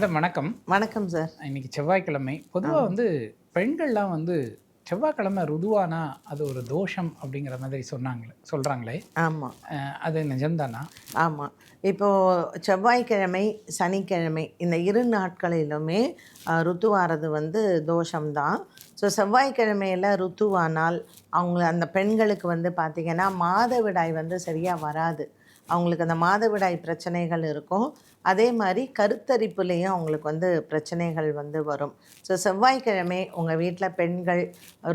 Madam வணக்கம். வணக்கம் sir இன்னைக்கு செவ்வாய்க்கிழமை. பொதுவாக வந்து பெண்கள்லாம் வந்து செவ்வாய்க்கிழமை ருதுவானா அது ஒரு தோஷம் அப்படிங்கிற மாதிரி சொன்னாங்களே சொல்கிறாங்களே ஆமாம் அது நிஜம்தானா? ஆமாம் இப்போது செவ்வாய்க்கிழமை சனிக்கிழமை இந்த இரு நாட்களிலுமே ருத்துவாரது வந்து தோஷம்தான். ஸோ செவ்வாய்க்கிழமையில் ருத்துவானால் அவங்க அந்த பெண்களுக்கு வந்து பார்த்திங்கன்னா மாதவிடாய் வந்து சரியாக வராது. அவங்களுக்கு அந்த மாதவிடாய் பிரச்சனைகள் இருக்கும். அதே மாதிரி கருத்தரிப்புலேயும் அவங்களுக்கு வந்து பிரச்சனைகள் வந்து வரும். ஸோ செவ்வாய்க்கிழமை உங்கள் வீட்டில் பெண்கள்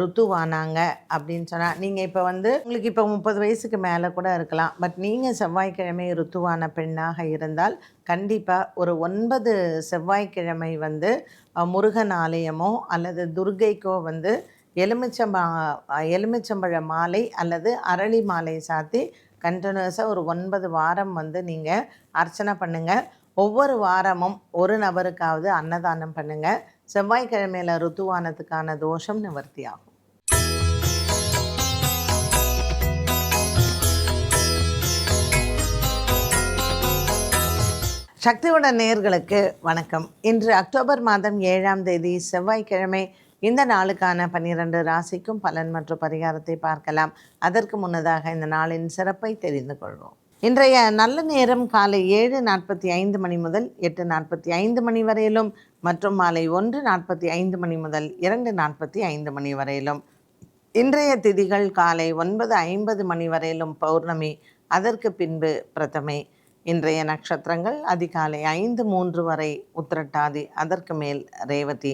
ருத்துவானாங்க அப்படின்னு சொன்னால் நீங்கள் இப்போ வந்து உங்களுக்கு இப்போ முப்பது வயசுக்கு மேலே கூட இருக்கலாம். பட் நீங்கள் செவ்வாய்க்கிழமை ருத்துவான பெண்ணாக இருந்தால் கண்டிப்பாக ஒரு ஒன்பது செவ்வாய்க்கிழமை வந்து முருகன் ஆலயமோ அல்லது துர்கைக்கோ வந்து எலுமிச்சம்பா எலுமிச்சம்பழ மாலை அல்லது அரளி மாலை சாத்தி கண்டினியூஸாக ஒரு ஒன்பது வாரம் வந்து நீங்கள் அர்ச்சனை பண்ணுங்கள் ஒவ்வொரு வாரமும் ஒரு நபருக்காவது அன்னதானம் பண்ணுங்கள் செவ்வாய்க்கிழமையில் ருத்துவானத்துக்கான தோஷம் நிவர்த்தி ஆகும் நேர்களுக்கு வணக்கம். இன்று அக்டோபர் மாதம் ஏழாம் தேதி செவ்வாய்க்கிழமை இந்த நாளுக்கான பன்னிரண்டு ராசிக்கும் பலன் மற்றும் பரிகாரத்தை பார்க்கலாம். அதற்கு முன்னதாக இந்த நாளின் சிறப்பை தெரிந்து கொள்வோம். இன்றைய நல்ல நேரம் காலை ஏழு நாற்பத்தி ஐந்து மணி முதல் எட்டு நாற்பத்தி ஐந்து மணி வரையிலும் மற்றும் மாலை ஒன்று நாற்பத்தி ஐந்து மணி முதல் இரண்டு நாற்பத்தி ஐந்து மணி வரையிலும். இன்றைய திதிகள் காலை ஒன்பது ஐம்பது மணி வரையிலும் பௌர்ணமி அதற்கு பின்பு பிரதமை. இன்றைய நட்சத்திரங்கள் அதிகாலை ஐந்து மூன்று வரை உத்திரட்டாதி அதற்கு மேல் ரேவதி.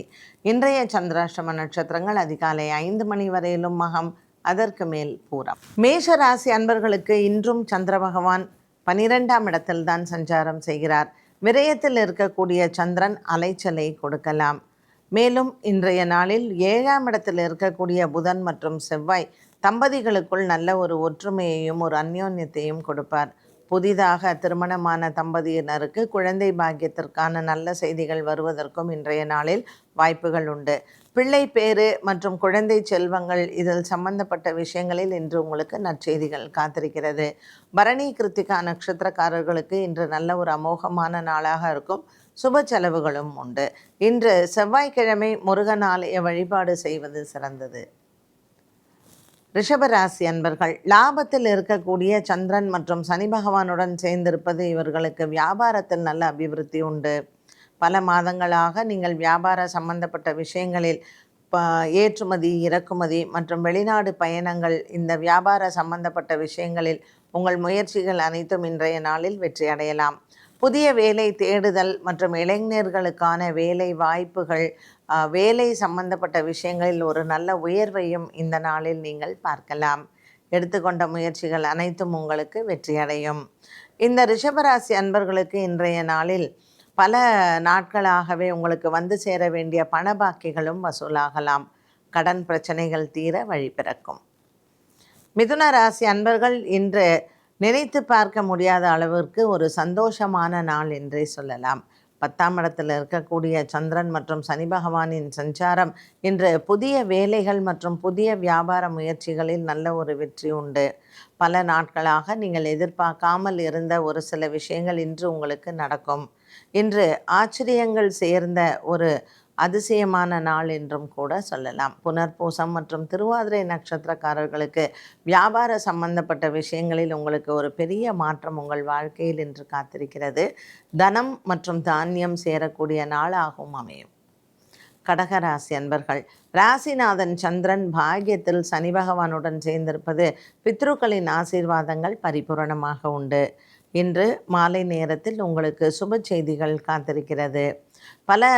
இன்றைய சந்திராஷ்டம நட்சத்திரங்கள் அதிகாலை ஐந்து மணி வரையிலும் மகம் அதற்கு மேல் பூரம். மேஷ ராசி அன்பர்களுக்கு இன்றும் சந்திர பகவான் பனிரெண்டாம் இடத்தில்தான் சஞ்சாரம் செய்கிறார். விரயத்தில் இருக்கக்கூடிய சந்திரன் அலைச்சலை கொடுக்கலாம். மேலும் இன்றைய நாளில் ஏழாம் இடத்தில் இருக்கக்கூடிய புதன் மற்றும் செவ்வாய் தம்பதிகளுக்குள் நல்ல ஒரு ஒற்றுமையையும் ஒரு அந்யோன்யத்தையும் கொடுப்பார். புதிதாக திருமணமான தம்பதியினருக்கு குழந்தை பாக்கியத்திற்கான நல்ல செய்திகள் வருவதற்கும் இன்றைய நாளில் வாய்ப்புகள் உண்டு. பிள்ளை பேறு மற்றும் குழந்தை செல்வங்கள் இதில் சம்பந்தப்பட்ட விஷயங்களில் இன்று உங்களுக்கு நற்செய்திகள் காத்திருக்கிறது. பரணி கிருத்திகா நட்சத்திரக்காரர்களுக்கு இன்று நல்ல ஒரு அமோகமான நாளாக இருக்கும். சுப செலவுகளும் உண்டு. இன்று செவ்வாய்க்கிழமை முருகன் ஆலய வழிபாடு செய்வது சிறந்தது. ரிஷபராசி அன்பர்கள் லாபத்தில் இருக்கக்கூடிய சந்திரன் மற்றும் சனி பகவானுடன் சேர்ந்திருப்பது இவர்களுக்கு வியாபாரத்தில் நல்ல அபிவிருத்தி உண்டு. பல மாதங்களாக நீங்கள் வியாபார சம்பந்தப்பட்ட விஷயங்களில் ப ஏற்றுமதி இறக்குமதி மற்றும் வெளிநாடு பயணங்கள் இந்த வியாபார சம்பந்தப்பட்ட விஷயங்களில் உங்கள் முயற்சிகள் அனைத்தும் இன்றைய நாளில் வெற்றி அடையலாம். புதிய வேலை தேடுதல் மற்றும் இளைஞர்களுக்கான வேலை வாய்ப்புகள் வேலை சம்பந்தப்பட்ட விஷயங்களில் ஒரு நல்ல உயர்வையும் இந்த நாளில் நீங்கள் பார்க்கலாம். எடுத்துக்கொண்ட முயற்சிகள் அனைத்தும் உங்களுக்கு வெற்றியடையும். இந்த ரிஷபராசி அன்பர்களுக்கு இன்றைய நாளில் பல நாட்களாகவே உங்களுக்கு வந்து சேர வேண்டிய பண பாக்கிகளும் வசூலாகலாம். கடன் பிரச்சனைகள் தீர வழி பிறக்கும். மிதுன ராசி அன்பர்கள் இன்று நினைத்து பார்க்க முடியாத அளவிற்கு ஒரு சந்தோஷமான நாள் என்றே சொல்லலாம். பத்தாம் இடத்தில் இருக்கக்கூடிய சந்திரன் மற்றும் சனி பகவானின் சஞ்சாரம் இன்று புதிய வேலைகள் மற்றும் புதிய வியாபார முயற்சிகளில் நல்ல ஒரு வெற்றி உண்டு. பல நாட்களாக நீங்கள் எதிர்பார்க்காமல் இருந்த ஒரு சில விஷயங்கள் இன்று உங்களுக்கு நடக்கும். இன்று ஆச்சரியங்கள் சேர்ந்த ஒரு அதிசயமான நாள் என்றும் கூட சொல்லலாம். புனர்பூசம் மற்றும் திருவாதிரை நட்சத்திரக்காரர்களுக்கு வியாபார சம்பந்தப்பட்ட விஷயங்களில் உங்களுக்கு ஒரு பெரிய மாற்றம் உங்கள் வாழ்க்கையில் இன்று காத்திருக்கிறது. தனம் மற்றும் தானியம் சேரக்கூடிய நாளாகவும் அமையும். கடகராசி அன்பர்கள் ராசிநாதன் சந்திரன் பாக்கியத்தில் சனி பகவானுடன் சேர்ந்திருப்பது பித்ருக்களின் ஆசீர்வாதங்கள் பரிபூரணமாக உண்டு. இன்று மாலை நேரத்தில் உங்களுக்கு சுப செய்திகள் காத்திருக்கிறது. பல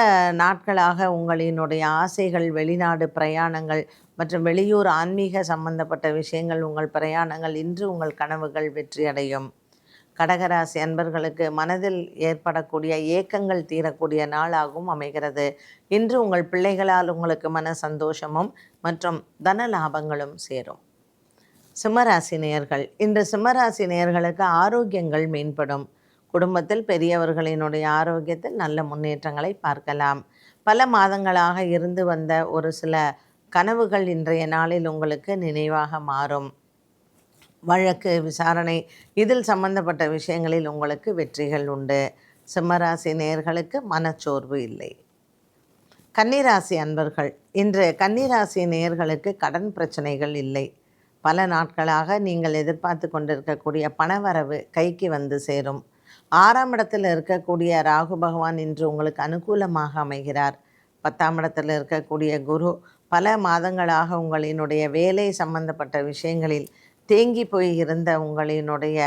நாட்களாக உங்களினுடைய ஆசைகள் வெளிநாடு பிரயாணங்கள் மற்றும் வெளியூர் ஆன்மீக சம்பந்தப்பட்ட விஷயங்கள் உங்கள் பிரயாணங்கள் இன்று உங்கள் கனவுகள் வெற்றியடையும். கடகராசி அன்பர்களுக்கு மனதில் ஏற்படக்கூடிய ஏக்கங்கள் தீரக்கூடிய நாளாகவும் அமைகிறது. இன்று உங்கள் பிள்ளைகளால் உங்களுக்கு மன சந்தோஷமும் மற்றும் தன லாபங்களும் சேரும். சிம்மராசி நேயர்கள் இன்று சிம்மராசி நேயர்களுக்கு ஆரோக்கியங்கள் மேம்படும். குடும்பத்தில் பெரியவர்களினுடைய ஆரோக்கியத்தில் நல்ல முன்னேற்றங்களை பார்க்கலாம். பல மாதங்களாக இருந்து வந்த ஒரு சில கனவுகள் இன்றைய நாளில் உங்களுக்கு நினைவாக மாறும். வழக்கு விசாரணை இதில் சம்பந்தப்பட்ட விஷயங்களில் உங்களுக்கு வெற்றிகள் உண்டு. சிம்மராசி நேயர்களுக்கு மனச்சோர்வு இல்லை. கன்னிராசி அன்பர்கள் இன்று கன்னிராசி நேயர்களுக்கு கடன் பிரச்சனைகள் இல்லை. பல நாட்களாக நீங்கள் எதிர்பார்த்து கொண்டிருக்கக்கூடிய பணவரவு கைக்கு வந்து சேரும். ஆறாம் இடத்தில் இருக்கக்கூடிய ராகு பகவான் இன்று உங்களுக்கு அனுகூலமாக அமைகிறார். பத்தாம் இடத்தில் இருக்கக்கூடிய குரு பல மாதங்களாக உங்களினுடைய வேலை சம்பந்தப்பட்ட விஷயங்களில் தேங்கி போய் இருந்த உங்களினுடைய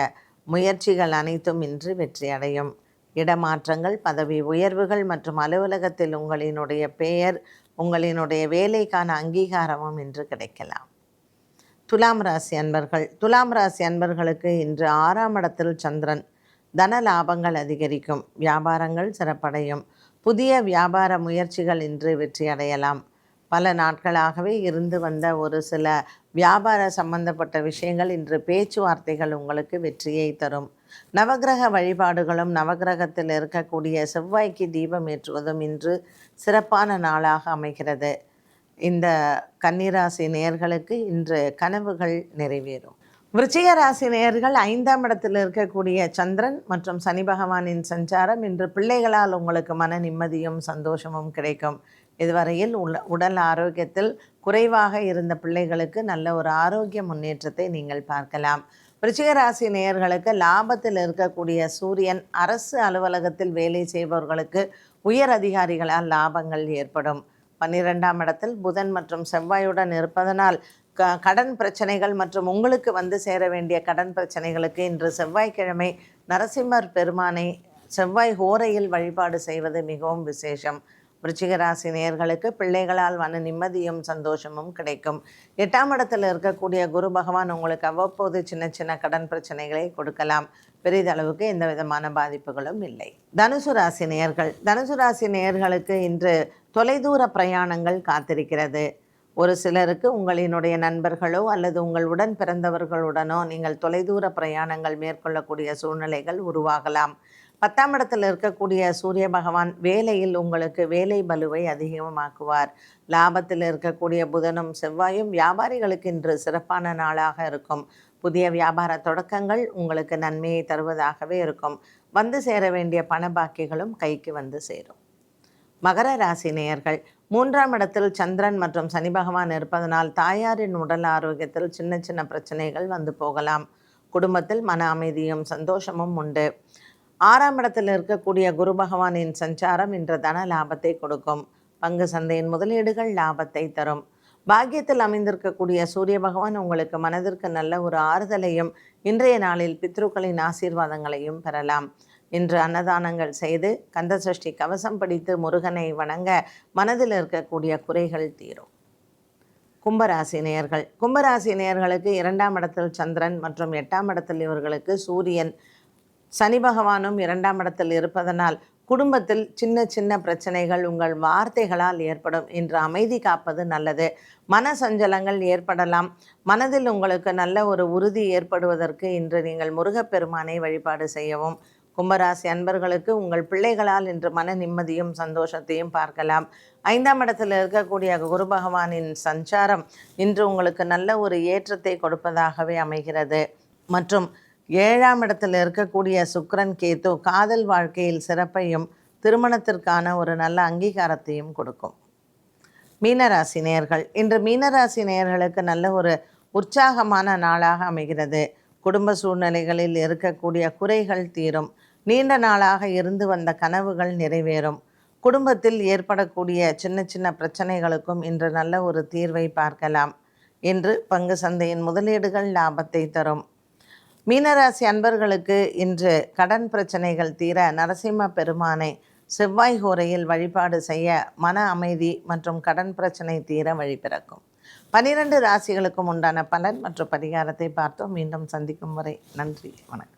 முயற்சிகள் அனைத்தும் இன்று வெற்றி அடையும். இடமாற்றங்கள் பதவி உயர்வுகள் மற்றும் அலுவலகத்தில் உங்களினுடைய பெயர் உங்களினுடைய வேலைக்கான அங்கீகாரமும் இன்று கிடைக்கலாம். துலாம் ராசி அன்பர்கள். துலாம் ராசி அன்பர்களுக்கு இன்று ஆறாம் இடத்தில் சந்திரன். தன லாபங்கள் அதிகரிக்கும். வியாபாரங்கள் சிறப்படையும். புதிய வியாபார முயற்சிகள் இன்று வெற்றியடையலாம். பல நாட்களாகவே இருந்து வந்த ஒரு சில வியாபார சம்பந்தப்பட்ட விஷயங்கள் இன்று பேச்சுவார்த்தைகள் உங்களுக்கு வெற்றியை தரும். நவக்கிரக வழிபாடுகளும் நவக்கிரகத்தில் இருக்கக்கூடிய செவ்வாய்க்கு தீபம் ஏற்றுவதும் இன்று சிறப்பான நாளாக அமைகிறது. இந்த கன்னிராசி நேயர்களுக்கு இன்று கனவுகள் நிறைவேறும். விருச்சிக ராசி நேயர்கள் ஐந்தாம் இடத்தில் இருக்கக்கூடிய சந்திரன் மற்றும் சனி பகவானின் சஞ்சாரம் இன்று பிள்ளைகளால் உங்களுக்கு மன நிம்மதியும் சந்தோஷமும் கிடைக்கும். இதுவரையில் உள்ள உடல் ஆரோக்கியத்தில் குறைவாக இருந்த பிள்ளைகளுக்கு நல்ல ஒரு ஆரோக்கிய முன்னேற்றத்தை நீங்கள் பார்க்கலாம். விருச்சிக ராசி நேயர்களுக்கு லாபத்தில் இருக்கக்கூடிய சூரியன் அரசு அலுவலகத்தில் வேலை செய்பவர்களுக்கு உயர் அதிகாரிகளால் லாபங்கள் ஏற்படும். பன்னிரெண்டாம் இடத்தில் புதன் மற்றும் செவ்வாயுடன் இருப்பதனால் க கடன் பிரச்சனைகள் மற்றும் உங்களுக்கு வந்து சேர வேண்டிய கடன் பிரச்சனைகளுக்கு இன்று செவ்வாய்க்கிழமை நரசிம்மர் பெருமானை செவ்வாய் ஹோரையில் வழிபாடு செய்வது மிகவும் விசேஷம். விருச்சிகராசி நேர்களுக்கு நேயர்களுக்கு பிள்ளைகளால் மன நிம்மதியும் சந்தோஷமும் கிடைக்கும். எட்டாம் இடத்தில் இருக்கக்கூடிய குரு பகவான் உங்களுக்கு அவ்வப்போது சின்ன சின்ன கடன் பிரச்சனைகளை கொடுக்கலாம். பெரிதளவுக்கு எந்த விதமான பாதிப்புகளும் இல்லை. தனுசு ராசி நேர்கள் தனுசு ராசி நேயர்களுக்கு இன்று தொலைதூர பிரயாணங்கள் காத்திருக்கிறது. ஒரு சிலருக்கு உங்களினுடைய நண்பர்களோ அல்லது உங்கள் உடன் பிறந்தவர்களுடனோ நீங்கள் தொலைதூர பிரயாணங்கள் மேற்கொள்ளக்கூடிய சூழ்நிலைகள் உருவாகலாம். பத்தாம் இடத்தில் இருக்கக்கூடிய சூரிய பகவான் வேலையில் உங்களுக்கு வேலை பலுவை அதிகமாக்குவார். லாபத்தில் இருக்கக்கூடிய புதனும் செவ்வாயும் வியாபாரிகளுக்கு இன்று சிறப்பான நாளாக இருக்கும். புதிய வியாபார தொடக்கங்கள் உங்களுக்கு நன்மையை தருவதாகவே இருக்கும். வந்து சேர வேண்டிய பண பாக்கிகளும் கைக்கு வந்து சேரும். மகர ராசி நேயர்கள் மூன்றாம் இடத்தில் சந்திரன் மற்றும் சனி பகவான் இருப்பதனால் தாயாரின் உடல் ஆரோக்கியத்தில் சின்ன சின்ன பிரச்சனைகள் வந்து போகலாம். குடும்பத்தில் மன அமைதியும் சந்தோஷமும் உண்டு. ஆறாம் இடத்தில் இருக்கக்கூடிய குரு பகவானின் சஞ்சாரம் இன்று தன லாபத்தை கொடுக்கும். பங்கு சந்தையின் முதலீடுகள் லாபத்தை தரும். பாக்கியத்தில் அமைந்திருக்கக்கூடிய சூரிய பகவான் உங்களுக்கு மனதிற்கு நல்ல ஒரு ஆறுதலையும் இன்றைய நாளில் பித்ருக்களின் ஆசீர்வாதங்களையும் பெறலாம். இன்று அன்னதானங்கள் செய்து கந்தசஷ்டி கவசம் படித்து முருகனை வணங்க மனதில் இருக்கக்கூடிய குறைகள் தீரும். கும்பராசி நேயர்கள். கும்பராசி நேயர்களுக்கு இரண்டாம் இடத்தில் சந்திரன் மற்றும் எட்டாம் இடத்தில் இவர்களுக்கு சூரியன். சனி பகவானும் இரண்டாம் இடத்தில் இருப்பதனால் குடும்பத்தில் சின்ன சின்ன பிரச்சனைகள் உங்கள் வார்த்தைகளால் ஏற்படும். இன்று அமைதி காப்பது நல்லது. மன சஞ்சலங்கள் ஏற்படலாம். மனதில் உங்களுக்கு நல்ல ஒரு உறுதி ஏற்படுவதற்கு இன்று நீங்கள் முருகப்பெருமானை வழிபாடு செய்யவும். கும்பராசி அன்பர்களுக்கு உங்கள் பிள்ளைகளால் இன்று மன நிம்மதியும் சந்தோஷத்தையும் பார்க்கலாம். ஐந்தாம் இடத்தில் இருக்கக்கூடிய குரு பகவானின் சஞ்சாரம் இன்று உங்களுக்கு நல்ல ஒரு ஏற்றத்தை கொடுப்பதாகவே அமைகிறது. மற்றும் ஏழாம் இடத்தில் இருக்கக்கூடிய சுக்ரன் கேத்து காதல் வாழ்க்கையில் சிறப்பையும் திருமணத்திற்கான ஒரு நல்ல அங்கீகாரத்தையும் கொடுக்கும். மீனராசி நேயர்கள் இன்று மீனராசி நேயர்களுக்கு நல்ல ஒரு உற்சாகமான நாளாக அமைகிறது. குடும்ப சூழ்நிலைகளில் இருக்கக்கூடிய குறைகள் தீரும். நீண்ட நாளாக இருந்து வந்த கனவுகள் நிறைவேறும். குடும்பத்தில் ஏற்படக்கூடிய சின்ன சின்ன பிரச்சனைகளுக்கும் இன்று நல்ல ஒரு தீர்வை பார்க்கலாம். இன்று பங்கு சந்தையின் முதலீடுகள் லாபத்தை தரும். மீனராசி அன்பர்களுக்கு இன்று கடன் பிரச்சனைகள் தீர நரசிம்ம பெருமானை செவ்வாய் ஹோரையில் வழிபாடு செய்ய மன அமைதி மற்றும் கடன் பிரச்சனை தீர வழிபிறக்கும் பனிரெண்டு ராசிகளுக்கும் உண்டான பலன் மற்றும் பரிகாரத்தை பார்த்தோம். மீண்டும் சந்திக்கும் வரை நன்றி வணக்கம்.